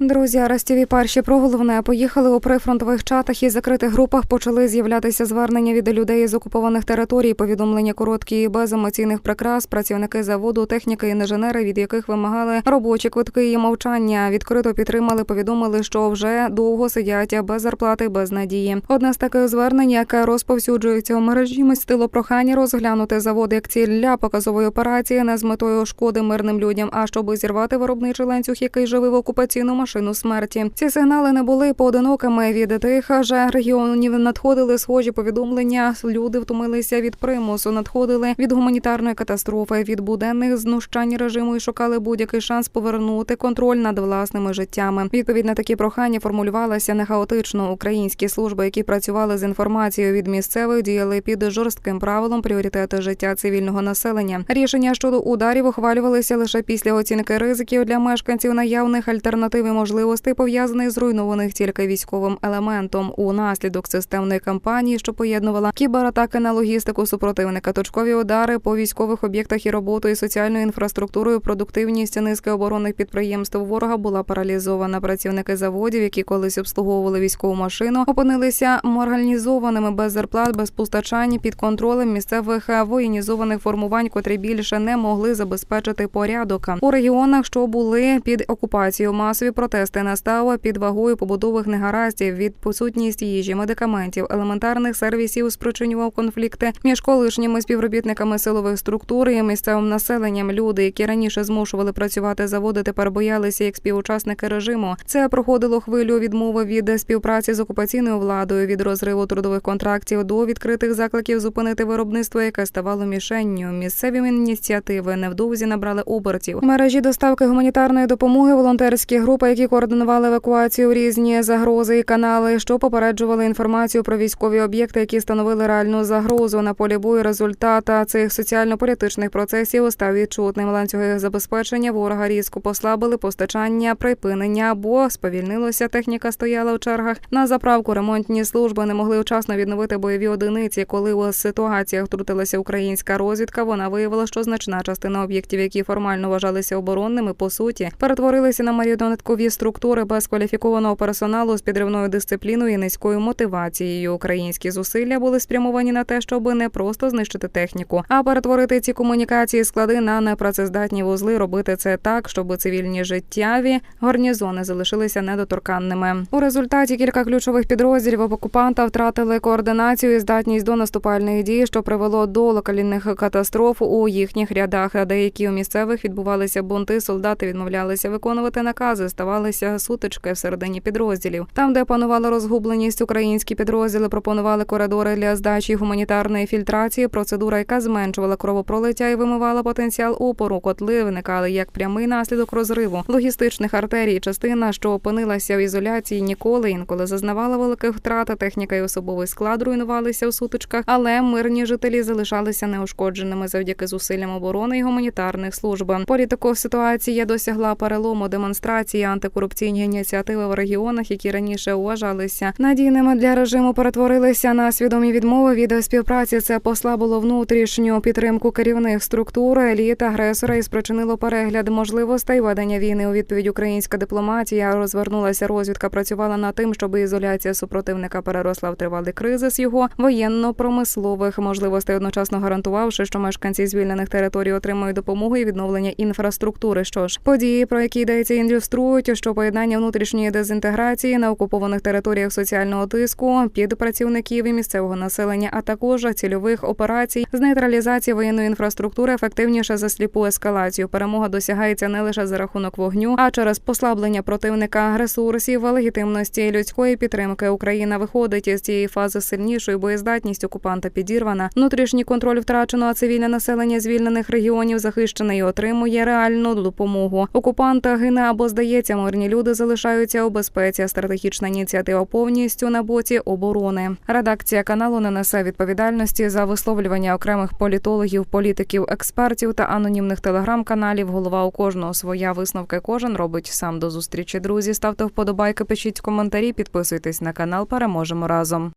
Друзі, Арестіві перші про головне поїхали у прифронтових чатах і закритих групах. Почали з'являтися звернення від людей з окупованих територій. Повідомлення короткі і без емоційних прикрас. Працівники заводу, техніки, інженери, від яких вимагали робочі квитки і мовчання. Відкрито підтримали. Повідомили, що вже довго сидять без зарплати, без надії. Одне з таких звернень, яке розповсюджується у мережі, містило прохання розглянути завод як ціль для показової операції не з метою шкоди мирним людям, а щоб зірвати виробничий ланцюг, який живе в окупаційному машину смерті. Ці сигнали не були поодинокими від тих же регіонів. Надходили схожі повідомлення. Люди втомилися від примусу, надходили від гуманітарної катастрофи, від буденних знущань режиму і шукали будь-який шанс повернути контроль над власними життями. Відповідь на такі прохання формулювалася не хаотично. Українські служби, які працювали з інформацією від місцевих, діяли під жорстким правилом пріоритету життя цивільного населення. Рішення щодо ударів ухвалювалися лише після оцінки ризиків для мешканців наявних альтернатив можливостей, пов'язаних з руйнованих тільки військовим елементом. У наслідок системної кампанії, що поєднувала кібератаки на логістику супротивника, точкові удари по військових об'єктах і роботою соціальною інфраструктурою, продуктивність низки оборонних підприємств ворога була паралізована. Працівники заводів, які колись обслуговували військову машину, опинилися морганізованими без зарплат, без постачань під контролем місцевих воєнізованих формувань, котрі більше не могли забезпечити порядок у регіонах, що були під окупацією. Масові протести настали під вагою побудових негараздів від посутність їжі, медикаментів, елементарних сервісів спричинював конфлікти між колишніми співробітниками силових структур і місцевим населенням. Люди, які раніше змушували працювати заводи, тепер боялися як співучасники режиму. Це проходило хвилю відмови від співпраці з окупаційною владою, від розриву трудових контрактів до відкритих закликів зупинити виробництво, яке ставало мішенню. Місцеві ініціативи невдовзі набрали обертів. Мережі доставки гуманітарної допомоги волонтерські групи, які координували евакуацію різні загрози і канали, що попереджували інформацію про військові об'єкти, які становили реальну загрозу на полі бою. Результата цих соціально-політичних процесів став відчутним ланцюги забезпечення. Ворога різко послабили постачання, припинення або сповільнилося. Техніка стояла у чергах на заправку. Ремонтні служби не могли вчасно відновити бойові одиниці. Коли у ситуаціях втрутилася українська розвідка, вона виявила, що значна частина об'єктів, які формально вважалися оборонними, по суті перетворилися на маріонеткові структури без кваліфікованого персоналу з підривною дисципліною і низькою мотивацією. Українські зусилля були спрямовані на те, щоб не просто знищити техніку, а перетворити ці комунікації склади на непрацездатні вузли. Робити це так, щоб цивільні життєві гарнізони залишилися недоторканними. У результаті кілька ключових підрозділів окупанта втратили координацію і здатність до наступальних дій, що привело до локальних катастроф у їхніх рядах. Деякі у місцевих відбувалися бунти. Солдати відмовлялися виконувати накази, ставалися сутички всередині підрозділів. Там, де панувала розгубленість, українські підрозділи пропонували коридори для здачі гуманітарної фільтрації. Процедура, яка зменшувала кровопролиття і вимивала потенціал опору. Котли виникали як прямий наслідок розриву логістичних артерій. Частина, що опинилася в ізоляції, ніколи інколи зазнавала великих втрат. Техніка і особовий склад руйнувалися у сутичках, але мирні жителі залишалися неушкодженими завдяки зусиллям оборони і гуманітарних служб. Політико ситуація досягла перелому демонстрації антикорупційні ініціативи в регіонах, які раніше вважалися надійними для режиму, перетворилися на свідомі відмови від співпраці. Це послабило внутрішню підтримку керівних структур еліт агресора і спричинило перегляд можливостей ведення війни. У відповідь українська дипломатія розвернулася. Розвідка працювала над тим, щоб ізоляція супротивника переросла в тривалий кризис його воєнно-промислових можливостей, одночасно гарантувавши, що мешканці звільнених територій отримують допомогу і відновлення інфраструктури. Що ж, події, про які йдеться, що поєднання внутрішньої дезінтеграції на окупованих територіях соціального тиску під працівників і місцевого населення, а також цільових операцій з нейтралізації воєнної інфраструктури ефективніше за сліпу ескалацію. Перемога досягається не лише за рахунок вогню, а через послаблення противника ресурсів, легітимності людської підтримки. Україна виходить із цієї фази сильнішою, боєздатність окупанта підірвана. Внутрішній контроль втрачено, а цивільне населення звільнених регіонів захищене і отримує реальну допомогу. Окупанта гине або здається, мирні люди залишаються у безпеці. Стратегічна ініціатива повністю на боці оборони. Редакція каналу не несе відповідальності за висловлювання окремих політологів, політиків, експертів та анонімних телеграм-каналів. Голова у кожного своя висновки. Кожен робить сам до зустрічі. Друзі, ставте вподобайки, пишіть коментарі, підписуйтесь на канал. Переможемо разом.